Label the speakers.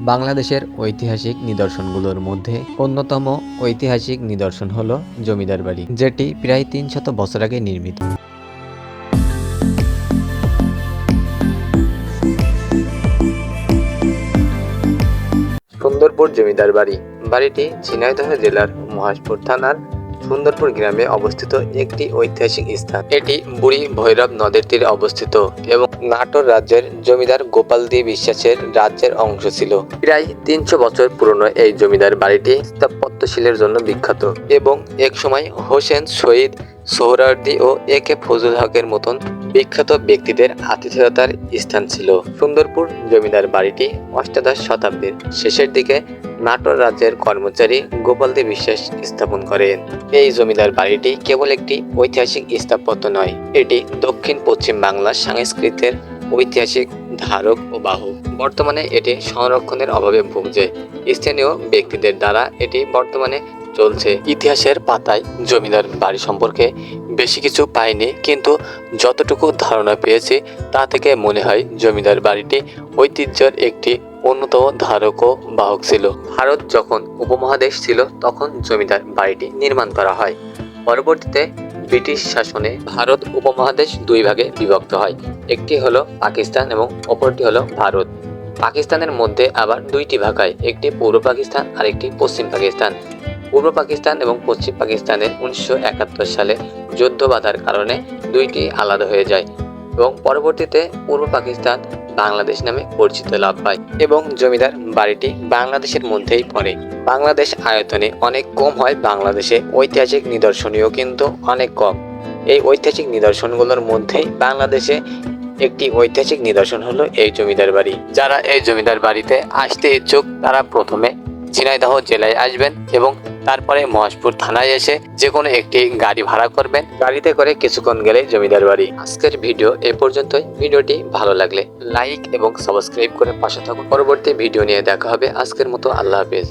Speaker 1: বাংলাদেশের ঐতিহাসিক নিদর্শনগুলোর মধ্যে অন্যতম ঐতিহাসিক নিদর্শন হল জমিদার বাড়ি, যেটি প্রায় তিন শত বছর আগে নির্মিত। সুন্দরপুর জমিদার বাড়ি, বাড়িটি ঝিনাইদহ জেলার মহাশপুর থানার সুন্দরপুর গ্রামে অবস্থিত একটি ঐতিহাসিক স্থান। এটি বুড়ি ভৈরব নদের তীরে অবস্থিত এবং নাটোর রাজ্যের জমিদার গোপাল দি বিশ্বাসের রাজ্যের অংশ ছিল। প্রায় তিনশো বছর পুরনো এই জমিদার বাড়িটি স্থাপত্যশীলের জন্য বিখ্যাত এবং একসময় হোসেন শহীদ সোহরাওয়ার্দী ও এ কে ফজল হকের মতন বিখ্যাত ব্যক্তিদের আতিথেয়তার স্থান ছিল। সুন্দরপুর জমিদার বাড়িটি অষ্টাদশ শতাব্দীর শেষের দিকে নাটোর রাজ্যের কর্মচারী গোপালদে বিশ্বাস স্থাপন করেন। এই জমিদার বাড়িটি কেবল একটি ঐতিহাসিক স্থাপত্য নয়, এটি দক্ষিণ পশ্চিম বাংলার সংস্কৃতের ঐতিহাসিক ধারক ও বাহু। বর্তমানে এটি সংরক্ষণের অভাবে ভুগছে। স্থানীয় ব্যক্তিদের দ্বারা এটি বর্তমানে চলছে। ইতিহাসের পাতায় জমিদার বাড়ি সম্পর্কে বেশি কিছু পাইনি, কিন্তু যতটুকু ধারণা পেয়েছি, তা থেকে মনে হয় জমিদার বাড়িটি ঐতিহ্যের একটি অন্যতম ধারক ও বাহক ছিল। ভারত যখন উপমহাদেশ ছিল, তখন জমিদার বাড়িটি নির্মাণ করা হয়। পরবর্তীতে ব্রিটিশ শাসনে ভারত উপমহাদেশ দুই ভাগে বিভক্ত হয়। একটি হলো পাকিস্তান এবং অপরটি হলো ভারত। পাকিস্তানের মধ্যে আবার দুইটি ভাগ হয়, একটি পূর্ব পাকিস্তান আর একটি পশ্চিম পাকিস্তান। পূর্ব পাকিস্তান এবং পশ্চিম পাকিস্তানের উনিশশো একাত্তর সালে যুদ্ধ বাধার কারণে দুইটি আলাদা হয়ে যায় এবং পরবর্তীতে পূর্ব পাকিস্তান বাংলাদেশ নামে পরিচিত লাভ পায় এবং জমিদার বাড়িটি বাংলাদেশের মধ্যেই পড়ে। বাংলাদেশ আয়তনে অনেক কম হয় বাংলাদেশে। ঐতিহাসিক নিদর্শনীয় কিন্তু অনেক কম। এই ঐতিহাসিক নিদর্শনগুলোর মধ্যেই বাংলাদেশে একটি ঐতিহাসিক নিদর্শন হলো এই জমিদার বাড়ি। যারা এই জমিদার বাড়িতে আসতে ইচ্ছুক, তারা প্রথমে ঝিনাইদহ জেলায় আসবেন এবং তারপরে মহাশপুর থানায় এসে যে কোনো একটি গাড়ি ভাড়া করবেন। গাড়িতে করে কিছুক্ষণ গেলে জমিদার বাড়ি। আজকের ভিডিও এ পর্যন্তই। ভিডিওটি ভালো লাগলে লাইক এবং সাবস্ক্রাইব করে পাশে থাকুন। পরবর্তী ভিডিও নিয়ে দেখা হবে। আজকের মতো আল্লাহ হাফেজ।